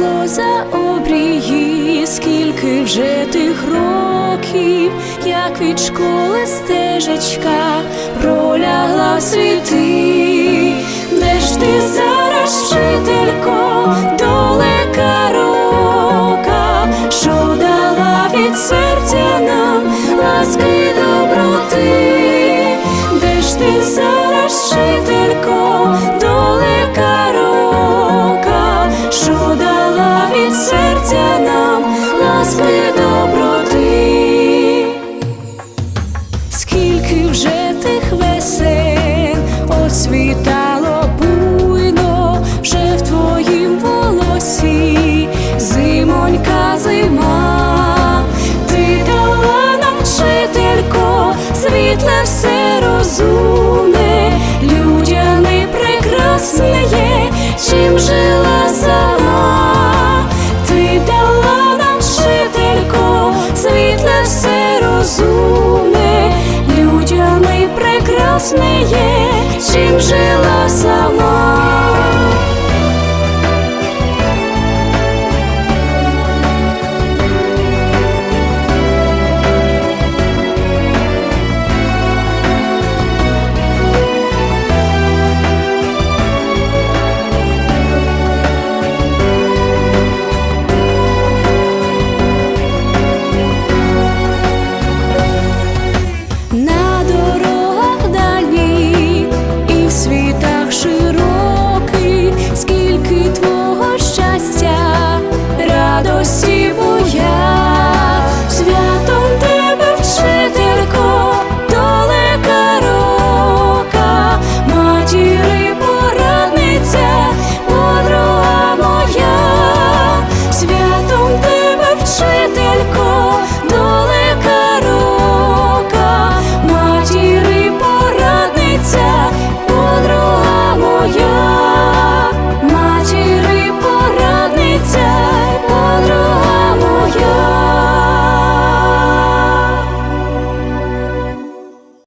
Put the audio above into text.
було за обрії, скільки вже тих років, як від школи стежечка пролягла в світи, де ж ти зараз, вчителько, далека рока, що дала від серця нам ласки доброти, де ж ти зараз, вчителько, далека Світало буйно вже в твоїм волосі, зимонька зима, ти дала нам вчителько, світле все розумне, людяне прекрасне є, чим жила сама, ти дала нам вчителько, світле все розумне, людяне прекрасне є чим жила.